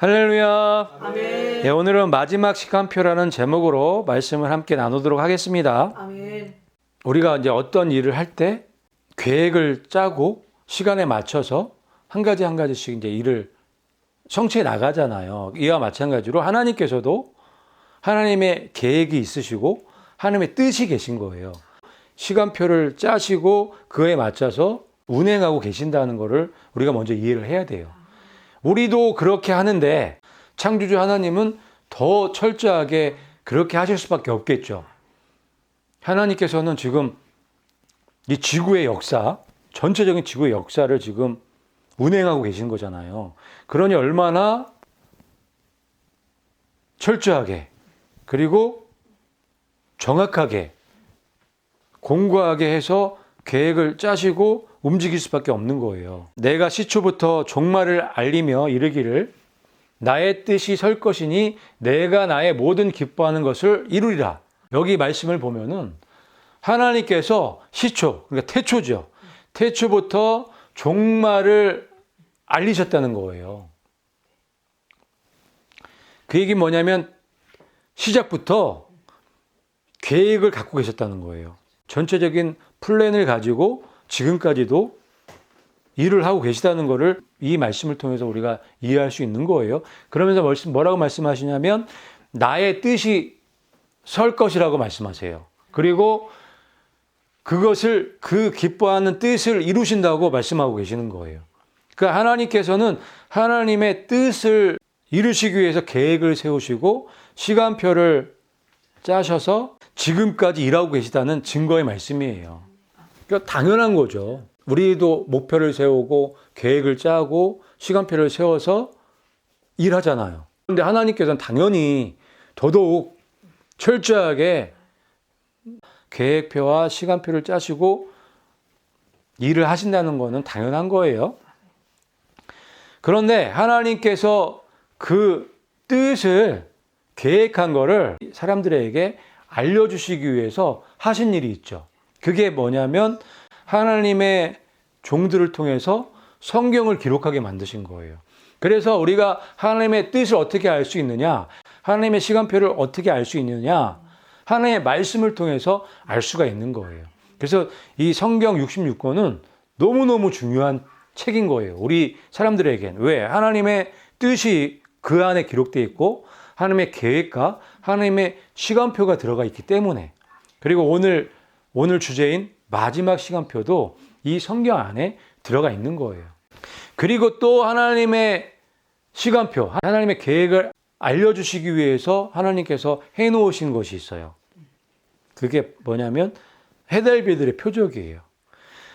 할렐루야. 아멘. 네, 오늘은 마지막 시간표라는 제목으로 말씀을 함께 나누도록 하겠습니다. 아멘. 우리가 이제 어떤 일을 할 때 계획을 짜고 시간에 맞춰서 한 가지 한 가지씩 이제 일을 성취해 나가잖아요. 이와 마찬가지로 하나님께서도 하나님의 계획이 있으시고 하나님의 뜻이 계신 거예요. 시간표를 짜시고 그에 맞춰서 운행하고 계신다는 것을 우리가 먼저 이해를 해야 돼요. 우리도 그렇게 하는데 창조주 하나님은 더 철저하게 그렇게 하실 수밖에 없겠죠. 하나님께서는 지금 이 지구의 역사, 전체적인 지구의 역사를 지금 운행하고 계신 거잖아요. 그러니 얼마나 철저하게 그리고 정확하게 공고하게 해서 계획을 짜시고 움직일 수밖에 없는 거예요. 내가 시초부터 종말을 알리며 이르기를 나의 뜻이 설 것이니 내가 나의 모든 기뻐하는 것을 이루리라. 여기 말씀을 보면은 하나님께서 시초, 그러니까 태초죠. 태초부터 종말을 알리셨다는 거예요. 그 얘기 뭐냐면 시작부터 계획을 갖고 계셨다는 거예요. 전체적인 플랜을 가지고 지금까지도 일을 하고 계시다는 것을 이 말씀을 통해서 우리가 이해할 수 있는 거예요. 그러면서 뭐라고 말씀하시냐면 나의 뜻이 설 것이라고 말씀하세요. 그리고 그것을 그 기뻐하는 뜻을 이루신다고 말씀하고 계시는 거예요. 그러니까 하나님께서는 하나님의 뜻을 이루시기 위해서 계획을 세우시고 시간표를 짜셔서 지금까지 일하고 계시다는 증거의 말씀이에요. 그러니까 당연한 거죠. 우리도 목표를 세우고 계획을 짜고 시간표를 세워서 일하잖아요. 그런데 하나님께서는 당연히 더더욱 철저하게 계획표와 시간표를 짜시고 일을 하신다는 것은 당연한 거예요. 그런데 하나님께서 그 뜻을 계획한 거를 사람들에게 알려주시기 위해서 하신 일이 있죠. 그게 뭐냐면 하나님의 종들을 통해서 성경을 기록하게 만드신 거예요. 그래서 우리가 하나님의 뜻을 어떻게 알 수 있느냐, 하나님의 시간표를 어떻게 알 수 있느냐, 하나님의 말씀을 통해서 알 수가 있는 거예요. 그래서 이 성경 66권은 너무너무 중요한 책인 거예요. 우리 사람들에겐. 왜? 하나님의 뜻이 그 안에 기록되어 있고, 하나님의 계획과 하나님의 시간표가 들어가 있기 때문에. 그리고 오늘, 오늘 주제인 마지막 시간표도 이 성경 안에 들어가 있는 거예요. 그리고 또 하나님의 시간표, 하나님의 계획을 알려주시기 위해서 하나님께서 해놓으신 것이 있어요. 그게 뭐냐면 해달별들의 표적이에요.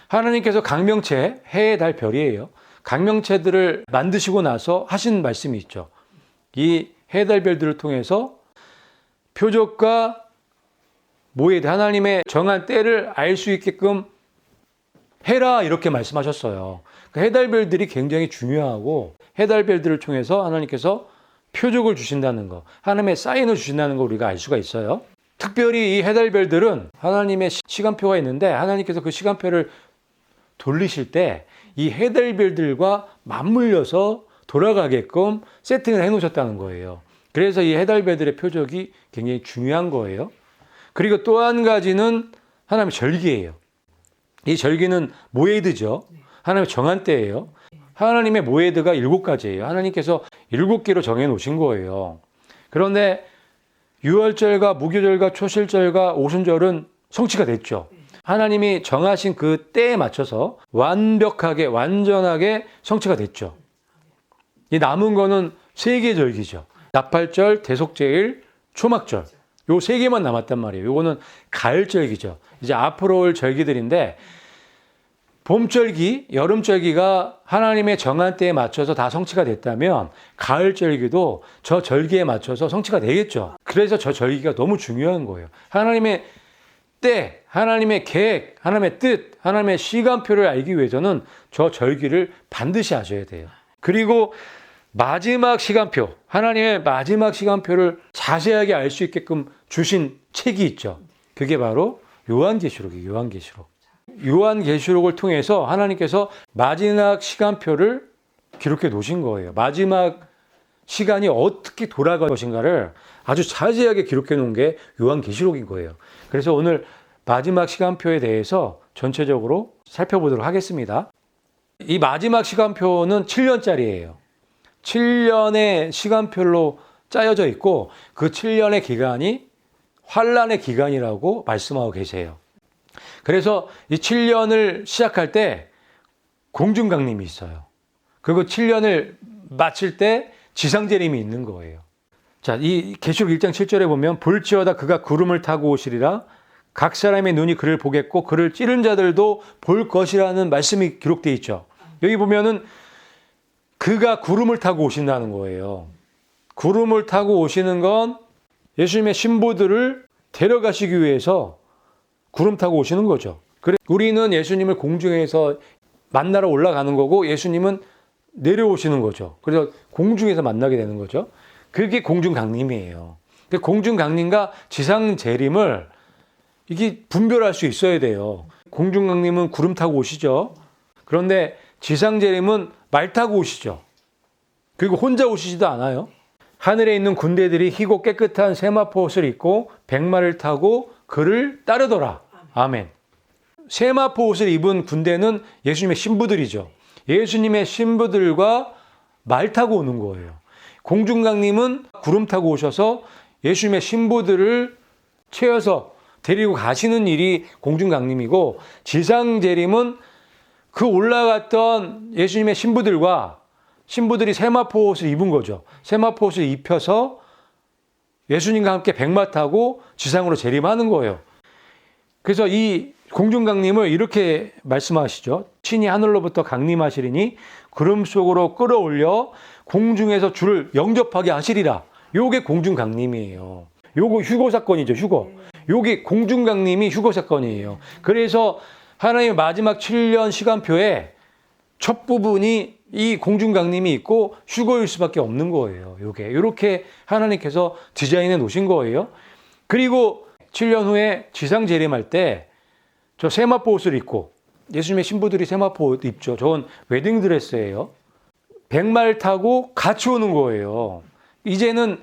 하나님께서 강명체, 해, 달, 별이에요. 강명체들을 만드시고 나서 하신 말씀이 있죠. 이 해달별들을 통해서 표적과 모에 하나님의 정한 때를 알 수 있게끔 해라 이렇게 말씀하셨어요. 그 해달별들이 굉장히 중요하고 해달별들을 통해서 하나님께서 표적을 주신다는 거, 하나님의 사인을 주신다는 거 우리가 알 수가 있어요. 특별히 이 해달별들은 하나님의 시- 시간표가 있는데 하나님께서 그 시간표를 돌리실 때 이 해달별들과 맞물려서 돌아가게끔 세팅을 해 놓으셨다는 거예요. 그래서 이 해달별들의 표적이 굉장히 중요한 거예요. 그리고 또 한 가지는 하나님의 절기예요. 이 절기는 모에드죠. 하나님의 정한 때예요. 하나님의 모에드가 일곱 가지예요. 하나님께서 일곱 개로 정해 놓으신 거예요. 그런데 유월절과 무교절과 초실절과 오순절은 성취가 됐죠. 하나님이 정하신 그 때에 맞춰서 완벽하게 완전하게 성취가 됐죠. 이 남은 거는 세개 절기죠. 나팔절, 대속제일, 초막절. 요 세 개만 남았단 말이에요. 요거는 가을절기죠. 이제 앞으로 올 절기들인데 봄절기, 여름절기가 하나님의 정한 때에 맞춰서 다 성취가 됐다면 가을절기도 저 절기에 맞춰서 성취가 되겠죠. 그래서 저 절기가 너무 중요한 거예요. 하나님의 때, 하나님의 계획, 하나님의 뜻, 하나님의 시간표를 알기 위해서는 저 절기를 반드시 아셔야 돼요. 그리고 마지막 시간표, 하나님의 마지막 시간표를 자세하게 알 수 있게끔 주신 책이 있죠. 그게 바로 요한계시록이에요. 요한계시록. 요한계시록을 통해서 하나님께서 마지막 시간표를 기록해 놓으신 거예요. 마지막 시간이 어떻게 돌아갈 것인가를 아주 자세하게 기록해 놓은 게 요한계시록인 거예요. 그래서 오늘 마지막 시간표에 대해서 전체적으로 살펴보도록 하겠습니다. 이 마지막 시간표는 7년짜리예요. 7년의 시간표로 짜여져 있고 그 7년의 기간이 환란의 기간이라고 말씀하고 계세요. 그래서 이 7년을 시작할 때 공중강림이 있어요. 그리고 7년을 마칠 때 지상재림이 있는 거예요. 자, 이 계시록 1장 7절에 보면 볼지어다 그가 구름을 타고 오시리라 각 사람의 눈이 그를 보겠고 그를 찌른 자들도 볼 것이라는 말씀이 기록되어 있죠. 여기 보면은 그가 구름을 타고 오신다는 거예요. 구름을 타고 오시는 건 예수님의 신부들을 데려가시기 위해서 구름 타고 오시는 거죠. 그래 우리는 예수님을 공중에서 만나러 올라가는 거고 예수님은 내려오시는 거죠. 그래서 공중에서 만나게 되는 거죠. 그게 공중 강림이에요. 그 공중 강림과 지상 재림을 이게 분별할 수 있어야 돼요. 공중 강림은 구름 타고 오시죠. 그런데 지상 재림은 말 타고 오시죠. 그리고 혼자 오시지도 않아요. 하늘에 있는 군대들이 희고 깨끗한 세마포 옷을 입고 백마를 타고 그를 따르더라. 아멘. 세마포 옷을 입은 군대는 예수님의 신부들이죠. 예수님의 신부들과 말 타고 오는 거예요. 공중강님은 구름 타고 오셔서 예수님의 신부들을 채워서 데리고 가시는 일이 공중강림이고 지상재림은 그 올라갔던 예수님의 신부들과 신부들이 세마포 옷을 입은 거죠. 세마포 옷을 입혀서 예수님과 함께 백마 타고 지상으로 재림하는 거예요. 그래서 이 공중강림을 이렇게 말씀하시죠. 친히 하늘로부터 강림하시리니 구름 속으로 끌어올려 공중에서 주를 영접하게 하시리라. 요게 공중강림이에요. 요거 휴거 사건이죠, 휴거. 요게 공중강림이 휴거 사건이에요. 그래서 하나님의 마지막 7년 시간표에 첫 부분이 이 공중강림이 있고 휴거일 수밖에 없는 거예요. 요게. 요렇게 하나님께서 디자인해 놓으신 거예요. 그리고 7년 후에 지상 재림할 때 저 세마포 옷을 입고 예수님의 신부들이 세마포 옷 입죠. 저건 웨딩 드레스예요. 백말 타고 같이 오는 거예요. 이제는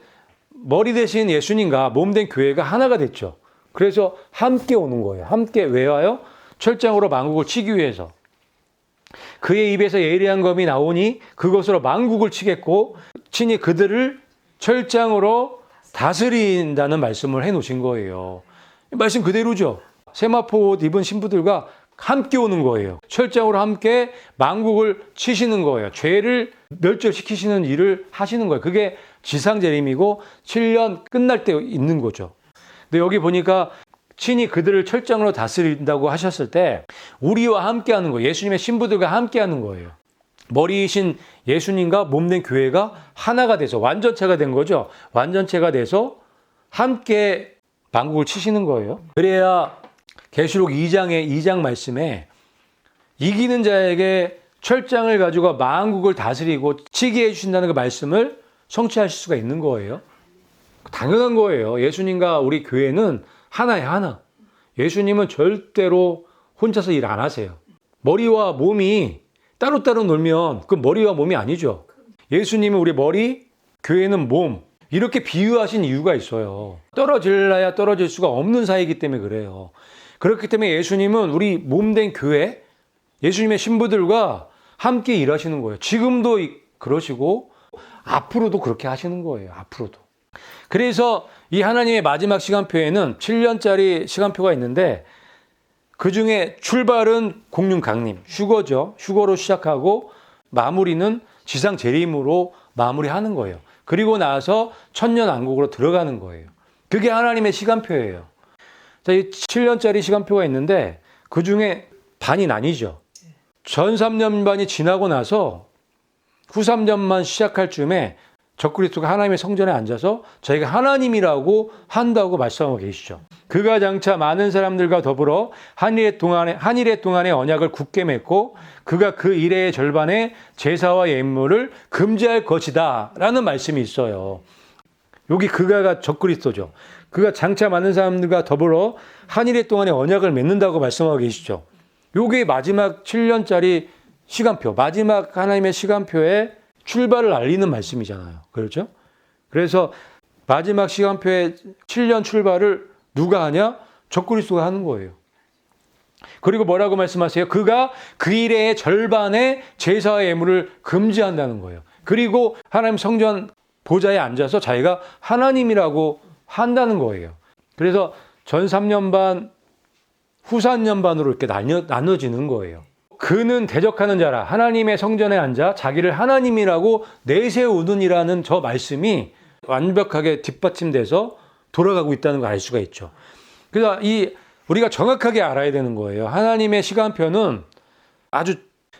머리 대신 예수님과 몸 된 교회가 하나가 됐죠. 그래서 함께 오는 거예요. 함께 왜 와요? 철장으로 망국을 치기 위해서. 그의 입에서 예리한 검이 나오니 그것으로 망국을 치겠고 친히 그들을 철장으로 다스린다는 말씀을 해 놓으신 거예요. 말씀 그대로죠. 세마포 옷 입은 신부들과 함께 오는 거예요. 철장으로 함께 망국을 치시는 거예요. 죄를 멸절시키시는 일을 하시는 거예요. 그게 지상재림이고 7년 끝날 때 있는 거죠. 근데 여기 보니까 친히 그들을 철장으로 다스린다고 하셨을 때 우리와 함께 하는 거예요. 예수님의 신부들과 함께 하는 거예요. 머리이신 예수님과 몸된 교회가 하나가 돼서 완전체가 된 거죠. 완전체가 돼서 함께 망국을 치시는 거예요. 그래야 계시록 2장의 2장 말씀에 이기는 자에게 철장을 가지고 망국을 다스리고 치게 해주신다는 그 말씀을 성취하실 수가 있는 거예요. 당연한 거예요. 예수님과 우리 교회는 하나야 하나. 예수님은 절대로 혼자서 일 안 하세요. 머리와 몸이 따로따로 놀면 그 머리와 몸이 아니죠. 예수님은 우리 머리, 교회는 몸. 이렇게 비유하신 이유가 있어요. 떨어질라야 떨어질 수가 없는 사이기 때문에 그래요. 그렇기 때문에 예수님은 우리 몸된 교회, 예수님의 신부들과 함께 일하시는 거예요. 지금도 그러시고 앞으로도 그렇게 하시는 거예요. 앞으로도. 그래서 이 하나님의 마지막 시간표에는 7년짜리 시간표가 있는데 그 중에 출발은 공륜 강림, 휴거죠. 휴거로 시작하고 마무리는 지상 재림으로 마무리하는 거예요. 그리고 나서 천년 왕국으로 들어가는 거예요. 그게 하나님의 시간표예요. 자, 이 7년짜리 시간표가 있는데 그 중에 반이 나뉘죠. 전 3년 반이 지나고 나서 후 3년만 시작할 즈음에 적그리스도가 하나님의 성전에 앉아서 저희가 하나님이라고 한다고 말씀하고 계시죠. 그가 장차 많은 사람들과 더불어 한일의 동안에 한일의 동안의 언약을 굳게 맺고 그가 그 일의 절반의 제사와 예물을 금지할 것이다라는 말씀이 있어요. 여기 그가가 적그리스도죠. 그가 장차 많은 사람들과 더불어 한일의 동안의 언약을 맺는다고 말씀하고 계시죠. 요게 마지막 7년짜리 시간표, 마지막 하나님의 시간표의 출발을 알리는 말씀이잖아요. 그렇죠? 그래서 마지막 시간표의 7년 출발을 누가 하냐? 적그리스도가 하는 거예요. 그리고 뭐라고 말씀하세요? 그가 그 일의 절반의 제사의 예물을 금지한다는 거예요. 그리고 하나님 성전 보좌에 앉아서 자기가 하나님이라고 한다는 거예요. 그래서 전 3년 반, 후 3년 반으로 이렇게 나뉘어, 나눠지는 거예요. 그는 대적하는 자라 하나님의 성전에 앉아 자기를 하나님이라고 내세우는이라는 저 말씀이 완벽하게 뒷받침돼서 돌아가고 있다는 걸 알 수가 있죠. 그래서 이 우리가 정확하게 알아야 되는 거예요. 하나님의 시간표는 아주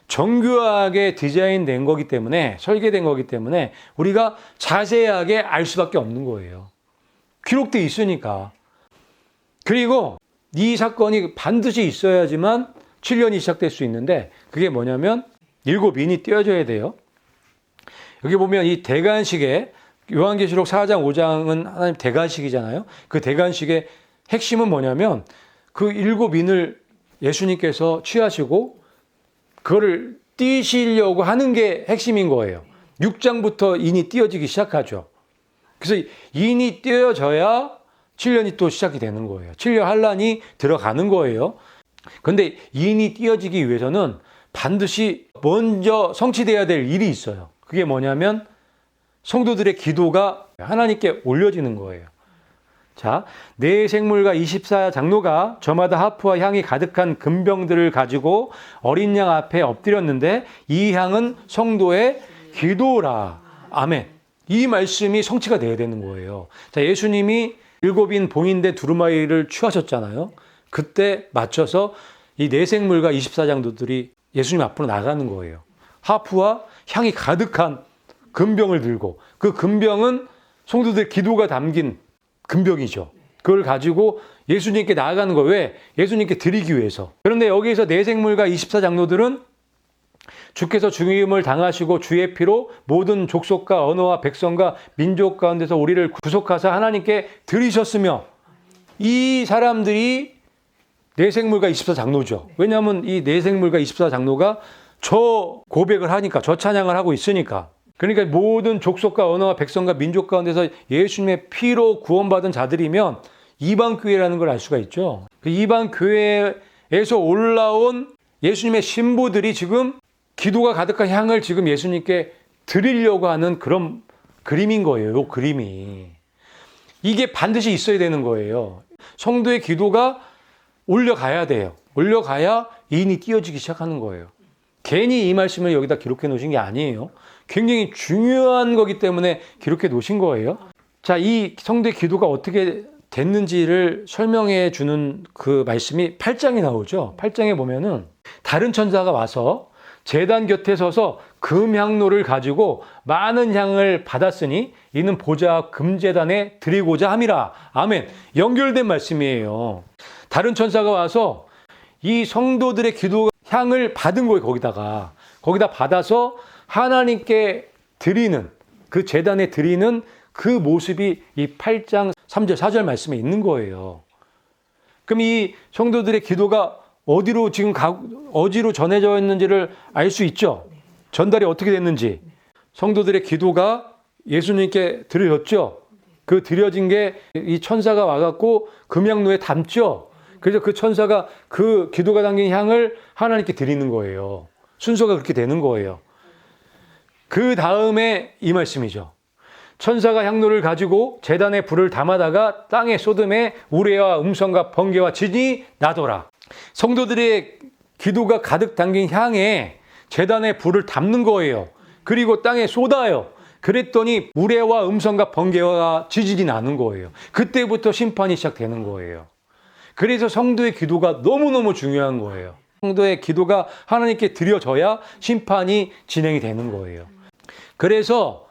정교하게 디자인된 거기 때문에 설계된 거기 때문에 우리가 자세하게 알 수밖에 없는 거예요. 기록돼 있으니까. 그리고 이 사건이 반드시 있어야지만 7년이 시작될 수 있는데 그게 뭐냐면 일곱 인이 띄어져야 돼요. 여기 보면 이 대관식에 요한계시록 4장 5장은 하나님 대관식이잖아요. 그 대관식의 핵심은 뭐냐면 그 일곱 인을 예수님께서 취하시고 그거를 띄시려고 하는 게 핵심인 거예요. 6장부터 인이 띄어지기 시작하죠. 그래서 인이 띄어져야 7년이 또 시작이 되는 거예요. 7년 환란이 들어가는 거예요. 근데 인이 띄어지기 위해서는 반드시 먼저 성취돼야 될 일이 있어요. 그게 뭐냐면 성도들의 기도가 하나님께 올려지는 거예요. 자, 네 생물과 24장로가 저마다 하프와 향이 가득한 금병들을 가지고 어린 양 앞에 엎드렸는데 이 향은 성도의 기도라. 아멘. 이 말씀이 성취가 돼야 되는 거예요. 자, 예수님이 일곱인 봉인대 두루마리를 취하셨잖아요. 그때 맞춰서 이네 생물과 24장도들이 예수님 앞으로 나가는 거예요. 하프와 향이 가득한 금병을 들고 그 금병은 성도들 기도가 담긴 금병이죠. 그걸 가지고 예수님께 나아가는 거 왜? 예수님께 드리기 위해서. 그런데 여기에서 네 생물과 24장로들은 주께서 죽임을 당하시고 주의 피로 모든 족속과 언어와 백성과 민족 가운데서 우리를 구속하사 하나님께 드리셨으며 이 사람들이 내생물과 24장로죠. 왜냐하면 이 내생물과 24장로가 저 고백을 하니까 저 찬양을 하고 있으니까 그러니까 모든 족속과 언어와 백성과 민족 가운데서 예수님의 피로 구원받은 자들이면 이방 교회라는 걸 알 수가 있죠. 그 이방 교회에서 올라온 예수님의 신부들이 지금 기도가 가득한 향을 지금 예수님께 드리려고 하는 그런 그림인 거예요. 요 그림이. 이게 반드시 있어야 되는 거예요. 성도의 기도가 올려가야 돼요. 올려가야 인이 띄어지기 시작하는 거예요. 괜히 이 말씀을 여기다 기록해 놓으신 게 아니에요. 굉장히 중요한 거기 때문에 기록해 놓으신 거예요. 자, 이 성도의 기도가 어떻게 됐는지를 설명해 주는 그 말씀이 8장에 나오죠. 8장에 보면은 다른 천사가 와서 재단 곁에 서서 금향로를 가지고 많은 향을 받았으니 이는 보좌 금재단에 드리고자 함이라. 아멘. 연결된 말씀이에요. 다른 천사가 와서 이 성도들의 기도 향을 받은 거예요, 거기다가. 거기다 받아서 하나님께 드리는 그 재단에 드리는 그 모습이 이 8장 3절 4절 말씀에 있는 거예요. 그럼 이 성도들의 기도가 어디로 지금 가, 어디로 전해져 있는지를 알 수 있죠. 전달이 어떻게 됐는지. 성도들의 기도가 예수님께 드려졌죠. 그 드려진 게 이 천사가 와갖고 금양로에 담죠. 그래서 그 천사가 그 기도가 담긴 향을 하나님께 드리는 거예요. 순서가 그렇게 되는 거예요. 그 다음에 이 말씀이죠. 천사가 향로를 가지고 재단에 불을 담아다가 땅에 쏟음에 우레와 음성과 번개와 진이 나더라. 성도들의 기도가 가득 담긴 향에 재단에 불을 담는 거예요. 그리고 땅에 쏟아요. 그랬더니 우레와 음성과 번개와 지진이 나는 거예요. 그때부터 심판이 시작되는 거예요. 그래서 성도의 기도가 너무너무 중요한 거예요. 성도의 기도가 하나님께 드려져야 심판이 진행이 되는 거예요. 그래서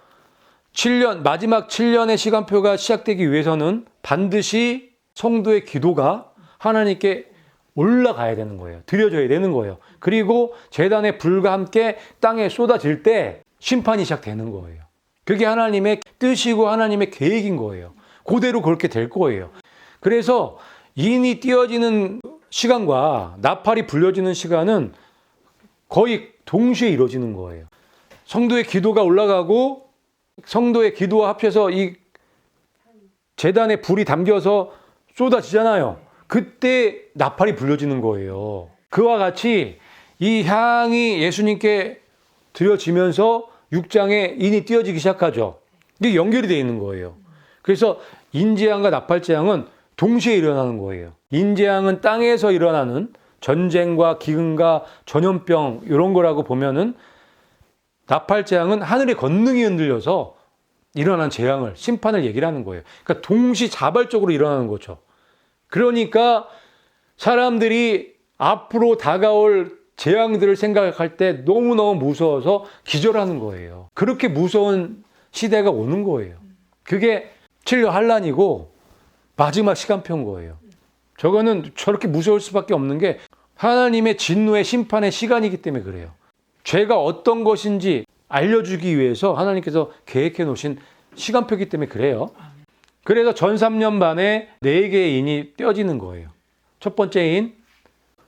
7년, 마지막 7년의 시간표가 시작되기 위해서는 반드시 성도의 기도가 하나님께 올라가야 되는 거예요. 드려져야 되는 거예요. 그리고 재단의 불과 함께 땅에 쏟아질 때 심판이 시작되는 거예요. 그게 하나님의 뜻이고 하나님의 계획인 거예요. 그대로 그렇게 될 거예요. 그래서 인이 띄어지는 시간과 나팔이 불려지는 시간은 거의 동시에 이루어지는 거예요. 성도의 기도가 올라가고 성도의 기도와 합쳐서 이 재단에 불이 담겨서 쏟아지잖아요. 그때 나팔이 불려지는 거예요. 그와 같이 이 향이 예수님께 드려지면서 육장에 인이 띄어지기 시작하죠. 이게 연결이 되어 있는 거예요. 그래서 인재앙과 나팔재앙은 동시에 일어나는 거예요. 인재앙은 땅에서 일어나는 전쟁과 기근과 전염병 이런 거라고 보면은 나팔재앙은 하늘의 권능이 흔들려서 일어난 재앙을 심판을 얘기를 하는 거예요. 그러니까 동시 자발적으로 일어나는 거죠. 그러니까 사람들이 앞으로 다가올 재앙들을 생각할 때 너무너무 무서워서 기절하는 거예요. 그렇게 무서운 시대가 오는 거예요. 그게 칠려 환란이고 마지막 시간표인 거예요. 저거는 저렇게 무서울 수밖에 없는 게 하나님의 진노의 심판의 시간이기 때문에 그래요. 죄가 어떤 것인지 알려주기 위해서 하나님께서 계획해 놓으신 시간표이기 때문에 그래요. 그래서 전 3년 반에 네 개의 인이 떼어지는 거예요. 첫 번째 인,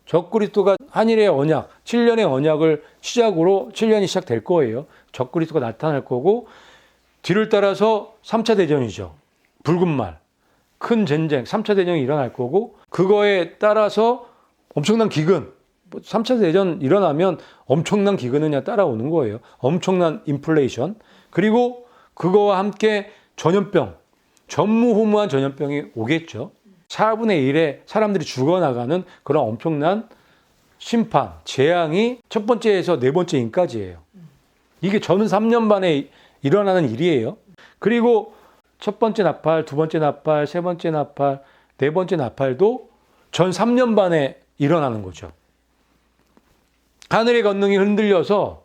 적그리스도가 한일의 언약, 7년의 언약을 시작으로 7년이 시작될 거예요. 적그리스도가 나타날 거고 뒤를 따라서 3차 대전이죠. 붉은 말, 큰 전쟁, 3차 대전이 일어날 거고 그거에 따라서 엄청난 기근, 3차 대전 일어나면 엄청난 기근은 따라오는 거예요. 엄청난 인플레이션. 그리고 그거와 함께 전염병, 전무후무한 전염병이 오겠죠. 4분의 1의 사람들이 죽어나가는 그런 엄청난 심판, 재앙이 첫 번째에서 네 번째 인까지예요. 이게 저는 3년 반에 일어나는 일이에요. 그리고 첫 번째 나팔, 두 번째 나팔, 세 번째 나팔, 네 번째 나팔도 전 3년 반에 일어나는 거죠. 하늘의 건능이 흔들려서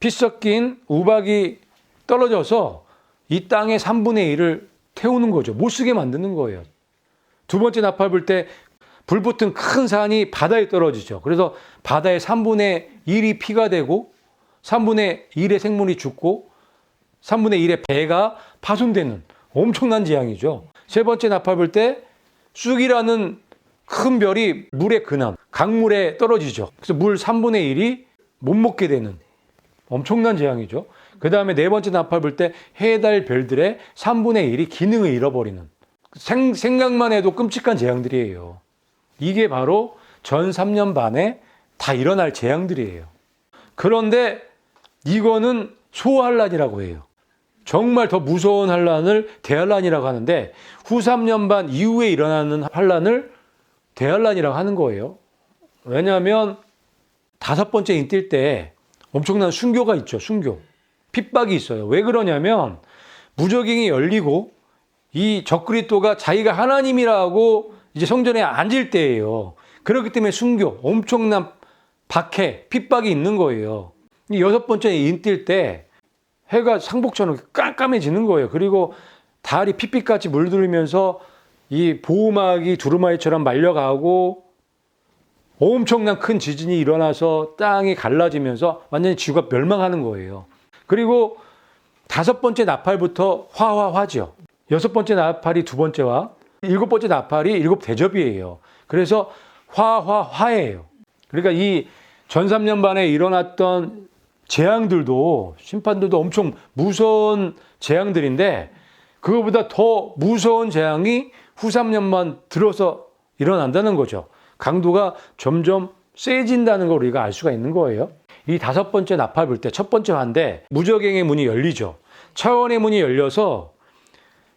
피 섞인 우박이 떨어져서 이 땅의 3분의 1을 태우는 거죠. 못 쓰게 만드는 거예요. 두 번째 나팔 불 때 불 붙은 큰 산이 바다에 떨어지죠. 그래서 바다의 3분의 1이 피가 되고 3분의 1의 생물이 죽고 3분의 1의 배가 파손되는 엄청난 재앙이죠. 세 번째 나팔 불 때 쑥이라는 큰 별이 물의 근원, 강물에 떨어지죠. 그래서 물 3분의 1이 못 먹게 되는 엄청난 재앙이죠. 그 다음에 네 번째 나팔 불 때 해달 별들의 3분의 1이 기능을 잃어버리는 생, 생각만 해도 끔찍한 재앙들이에요. 이게 바로 전 3년 반에 다 일어날 재앙들이에요. 그런데 이거는 소환란이라고 해요. 정말 더 무서운 환란을 대환란이라고 하는데 후 3년 반 이후에 일어나는 환란을 대환란이라고 하는 거예요. 왜냐하면 다섯 번째 인뛸 때 엄청난 순교가 있죠. 순교. 핍박이 있어요. 왜 그러냐면 무적행이 열리고 이 적그리스도가 자기가 하나님이라고 이제 성전에 앉을 때예요. 그렇기 때문에 순교, 엄청난 박해, 핍박이 있는 거예요. 이 여섯 번째 인뛸 때 해가 상복처럼 깜깜해지는 거예요. 그리고 달이 핏빛같이 물들으면서 이 보호막이 두루마리처럼 말려가고 엄청난 큰 지진이 일어나서 땅이 갈라지면서 완전히 지구가 멸망하는 거예요. 그리고 다섯 번째 나팔부터 화화화죠. 여섯 번째 나팔이 두 번째와 일곱 번째 나팔이 일곱 대접이에요. 그래서 화화화예요. 그러니까 이전 3년 반에 일어났던 재앙들도 심판들도 엄청 무서운 재앙들인데 그거보다 더 무서운 재앙이 후 3년만 들어서 일어난다는 거죠. 강도가 점점 세진다는 걸 우리가 알 수가 있는 거예요. 이 다섯 번째 나팔 불 때 첫 번째 환데 무적행의 문이 열리죠. 차원의 문이 열려서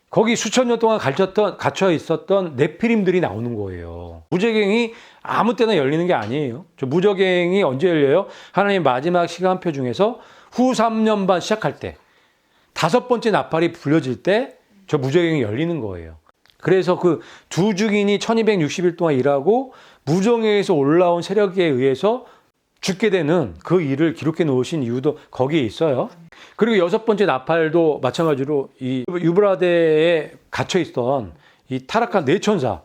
거기 수천 년 동안 갇혔던, 갇혀 있었던 네피림들이 나오는 거예요. 무적행이 아무 때나 열리는 게 아니에요. 저 무적행이 언제 열려요? 하나님 마지막 시간표 중에서 후 3년 반 시작할 때 다섯 번째 나팔이 불려질 때 저 무적행이 열리는 거예요. 그래서 그 두 주인이 1260일 동안 일하고 무정에서 올라온 세력에 의해서 죽게 되는 그 일을 기록해 놓으신 이유도 거기에 있어요. 그리고 여섯 번째 나팔도 마찬가지로 이 유브라데에 갇혀 있던 이 타락한 내천사,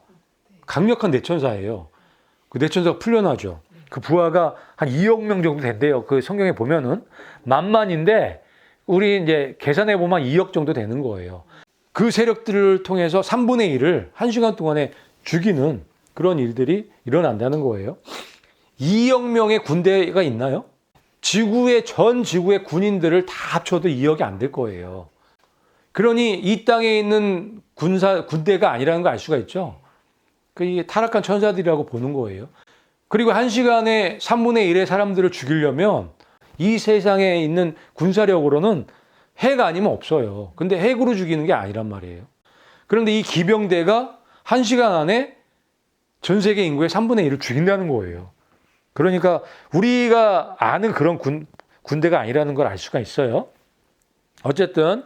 강력한 내천사예요. 그 내천사가 풀려나죠. 그 부하가 한 2억 명 정도 된대요. 그 성경에 보면은 만만인데 우리 이제 계산해 보면 2억 정도 되는 거예요. 그 세력들을 통해서 3분의 1을 한 시간 동안에 죽이는 그런 일들이 일어난다는 거예요. 2억 명의 군대가 있나요? 지구의 전 지구의 군인들을 다 합쳐도 2억이 안 될 거예요. 그러니 이 땅에 있는 군사 군대가 아니라는 걸 알 수가 있죠. 그 이게 타락한 천사들이라고 보는 거예요. 그리고 한 시간에 3분의 1의 사람들을 죽이려면 이 세상에 있는 군사력으로는 핵 아니면 없어요. 근데 핵으로 죽이는 게 아니란 말이에요. 그런데 이 기병대가 한 시간 안에 전 세계 인구의 3분의 1을 죽인다는 거예요. 그러니까 우리가 아는 그런 군, 군대가 아니라는 걸 알 수가 있어요. 어쨌든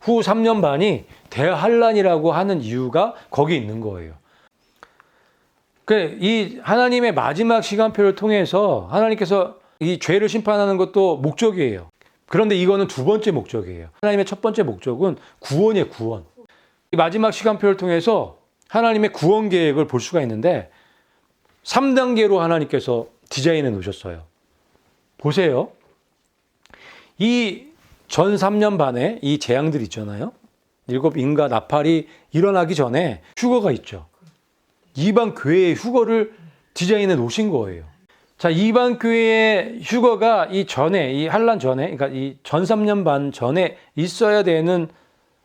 후 3년 반이 대환란이라고 하는 이유가 거기 있는 거예요. 그이 하나님의 마지막 시간표를 통해서 하나님께서 이 죄를 심판하는 것도 목적이에요. 그런데 이거는 두 번째 목적이에요. 하나님의 첫 번째 목적은 구원이에요, 구원. 이 마지막 시간표를 통해서 하나님의 구원 계획을 볼 수가 있는데 3단계로 하나님께서 디자인해 놓으셨어요. 보세요. 이 전 3년 반에 이 재앙들 있잖아요. 일곱 인가 나팔이 일어나기 전에 휴거가 있죠. 이방 교회의 휴거를 디자인해 놓으신 거예요. 자, 이방 교회의 휴거가 이 전에, 이 한란 전에, 그러니까 이 전 3년 반 전에 있어야 되는,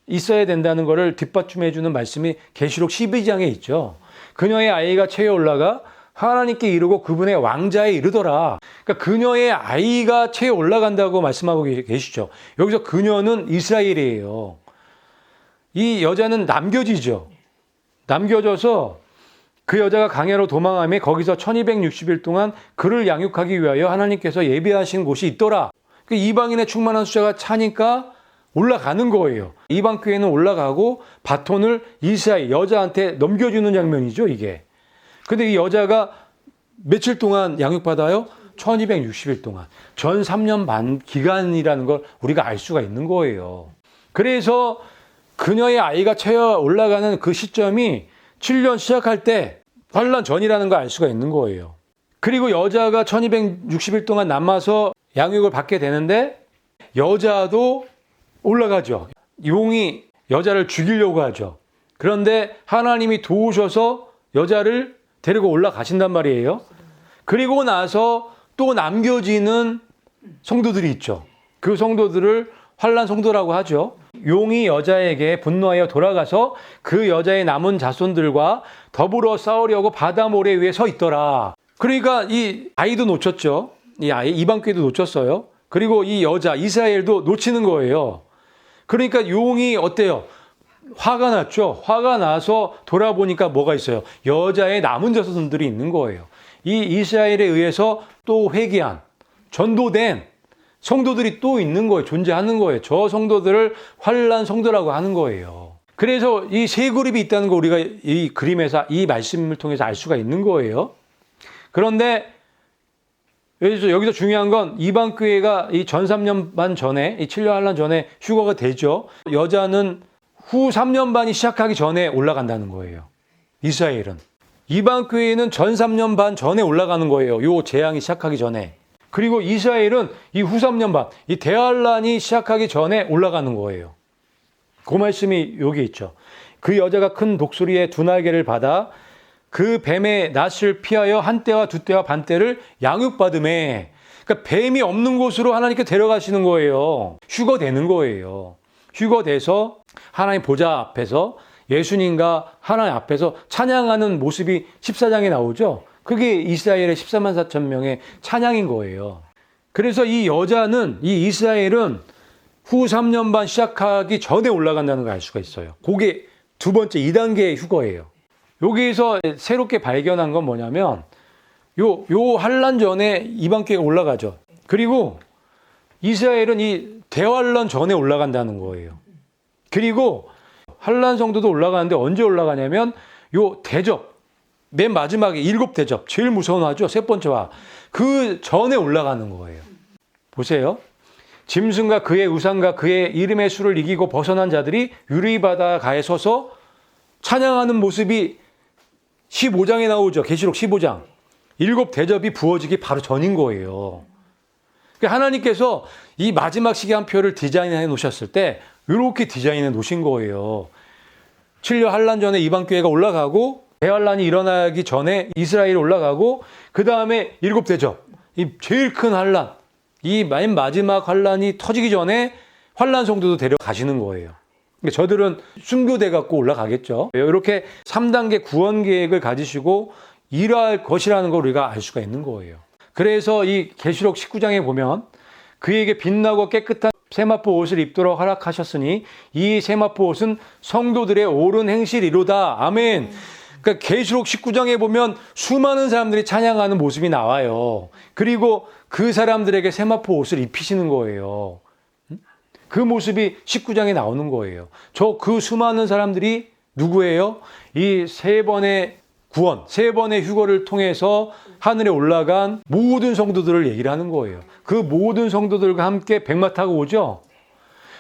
있어야 된다는 것을 뒷받침해 주는 말씀이 계시록 12장에 있죠. 그녀의 아이가 체에 올라가 하나님께 이르고 그분의 왕자에 이르더라. 그러니까 그녀의 아이가 체에 올라간다고 말씀하고 계시죠. 여기서 그녀는 이스라엘이에요. 이 여자는 남겨지죠. 남겨져서 그 여자가 강야로 도망함에 거기서 1260일 동안 그를 양육하기 위하여 하나님께서 예비하신 곳이 있더라. 그 이방인의 충만한 숫자가 차니까 올라가는 거예요. 이방 교회는 올라가고 바톤을 이스라엘 여자한테 넘겨주는 장면이죠, 이게. 근데 이 여자가 며칠 동안 양육받아요? 1260일 동안. 전 3년 반 기간이라는 걸 우리가 알 수가 있는 거예요. 그래서 그녀의 아이가 채어 올라가는 그 시점이 7년 시작할 때 환란 전이라는 걸 알 수가 있는 거예요. 그리고 여자가 1260일 동안 남아서 양육을 받게 되는데 여자도 올라가죠. 용이 여자를 죽이려고 하죠. 그런데 하나님이 도우셔서 여자를 데리고 올라가신단 말이에요. 그리고 나서 또 남겨지는 성도들이 있죠. 그 성도들을 환란 성도라고 하죠. 용이 여자에게 분노하여 돌아가서 그 여자의 남은 자손들과 더불어 싸우려고 바다 모래 위에 서 있더라. 그러니까 이 아이도 놓쳤죠. 이 아이 이방교회도 놓쳤어요. 그리고 이 여자 이스라엘도 놓치는 거예요. 그러니까 용이 어때요? 화가 났죠. 화가 나서 돌아보니까 뭐가 있어요? 여자의 남은 자손들이 있는 거예요. 이 이스라엘에 의해서 또 회개한 전도된 성도들이 또 있는 거예요. 존재하는 거예요. 저 성도들을 환란 성도라고 하는 거예요. 그래서 이 세 그룹이 있다는 거 우리가 이 그림에서 이 말씀을 통해서 알 수가 있는 거예요. 그런데 여기서, 여기서 중요한 건 이방 교회가 이 전 3년 반 전에 이 7년 한란 전에 휴거가 되죠. 여자는 후 3년 반이 시작하기 전에 올라간다는 거예요. 이스라엘은. 이방 교회는 전 3년 반 전에 올라가는 거예요. 요 재앙이 시작하기 전에. 그리고 이스라엘은 이 후 3년 반, 이 대환란이 시작하기 전에 올라가는 거예요. 그 말씀이 여기 있죠. 그 여자가 큰 독수리의 두 날개를 받아 그 뱀의 낯을 피하여 한 때와 두 때와 반 때를 양육받음에 그러니까 뱀이 없는 곳으로 하나님께 데려가시는 거예요. 휴거되는 거예요. 휴거돼서 하나님 보좌 앞에서 예수님과 하나님 앞에서 찬양하는 모습이 14장에 나오죠. 그게 이스라엘의 14만 4천 명의 찬양인 거예요. 그래서 이 여자는 이 이스라엘은 후 3년 반 시작하기 전에 올라간다는 걸 알 수가 있어요. 그게 두 번째 2단계의 휴거예요. 여기서 새롭게 발견한 건 뭐냐면 요, 요 한란 전에 이방교회가 올라가죠. 그리고 이스라엘은 이 대환란 전에 올라간다는 거예요. 그리고 한란 성도도 올라가는데 언제 올라가냐면 요 대접 맨 마지막에 일곱 대접 제일 무서운 화죠 세 번째와 그 전에 올라가는 거예요. 보세요. 짐승과 그의 우상과 그의 이름의 수를 이기고 벗어난 자들이 유리바다 가에 서서 찬양하는 모습이 15장에 나오죠. 계시록 15장. 일곱 대접이 부어지기 바로 전인 거예요. 그러니까 하나님께서 이 마지막 시간표를 디자인해 놓으셨을 때 이렇게 디자인해 놓으신 거예요. 7년 한란 전에 이방 교회가 올라가고 대환란이 일어나기 전에 이스라엘이 올라가고 그 다음에 일곱 대접 이 제일 큰 한란 이 맨 마지막 환란이 터지기 전에 환란 성도도 데려가시는 거예요. 그러니까 저들은 순교돼 갖고 올라가겠죠. 이렇게 3단계 구원 계획을 가지시고 일할 것이라는 걸 우리가 알 수가 있는 거예요. 그래서 이 계시록 19장에 보면 그에게 빛나고 깨끗한 세마포 옷을 입도록 허락하셨으니 이 세마포 옷은 성도들의 옳은 행실이로다. 아멘. 그러니까 계시록 19장에 보면 수많은 사람들이 찬양하는 모습이 나와요. 그리고 그 사람들에게 세마포 옷을 입히시는 거예요. 그 모습이 19장에 나오는 거예요. 저 그 수많은 사람들이 누구예요? 이 세 번의 구원, 세 번의 휴거를 통해서 하늘에 올라간 모든 성도들을 얘기를 하는 거예요. 그 모든 성도들과 함께 백마 타고 오죠?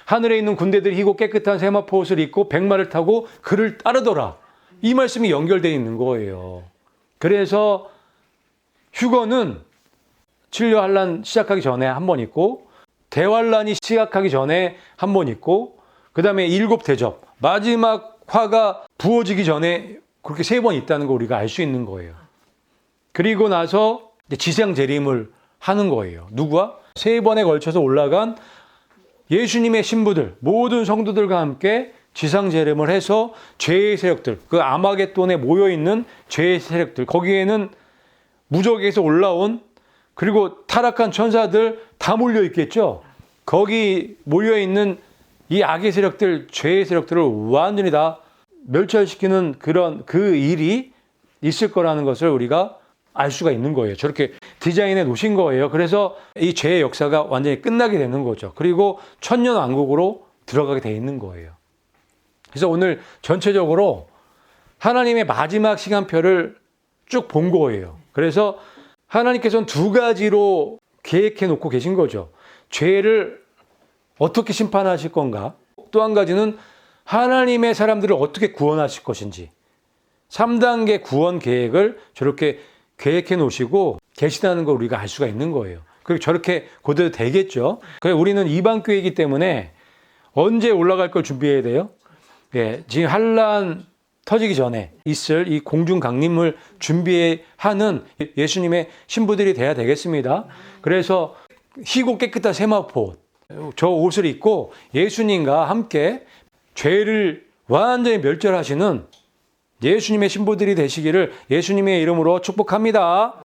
하늘에 있는 군대들이 희고 깨끗한 세마포 옷을 입고 백마를 타고 그를 따르더라. 이 말씀이 연결되어 있는 거예요. 그래서 휴거는 칠려 환란 시작하기 전에 한 번 있고 대환란이 시작하기 전에 한 번 있고 그다음에 일곱 대접 마지막 화가 부어지기 전에 그렇게 세 번 있다는 거 우리가 알 수 있는 거예요. 그리고 나서 지상 재림을 하는 거예요. 누구와? 세 번에 걸쳐서 올라간 예수님의 신부들 모든 성도들과 함께 지상 재림을 해서 죄의 세력들 그 아마겟돈에 모여 있는 죄의 세력들 거기에는 무적에서 올라온 그리고 타락한 천사들 다 몰려 있겠죠. 거기 모여 있는 이 악의 세력들, 죄의 세력들을 완전히 다 멸절시키는 그런 그 일이 있을 거라는 것을 우리가 알 수가 있는 거예요. 저렇게 디자인해 놓으신 거예요. 그래서 이 죄의 역사가 완전히 끝나게 되는 거죠. 그리고 천년 왕국으로 들어가게 돼 있는 거예요. 그래서 오늘 전체적으로 하나님의 마지막 시간표를 쭉 본 거예요. 그래서 하나님께서는 두 가지로 계획해 놓고 계신 거죠. 죄를 어떻게 심판하실 건가? 또 한 가지는 하나님의 사람들을 어떻게 구원하실 것인지. 3단계 구원 계획을 저렇게 계획해 놓으시고 계시다는 걸 우리가 알 수가 있는 거예요. 그리고 저렇게 고대로 되겠죠. 그래 우리는 이방 교회이기 때문에 언제 올라갈 걸 준비해야 돼요? 예, 지금 한란 터지기 전에 있을 이 공중 강림을 준비하는 예수님의 신부들이 돼야 되겠습니다. 그래서 희고 깨끗한 세마포 저 옷을 입고 예수님과 함께 죄를 완전히 멸절하시는 예수님의 신부들이 되시기를 예수님의 이름으로 축복합니다.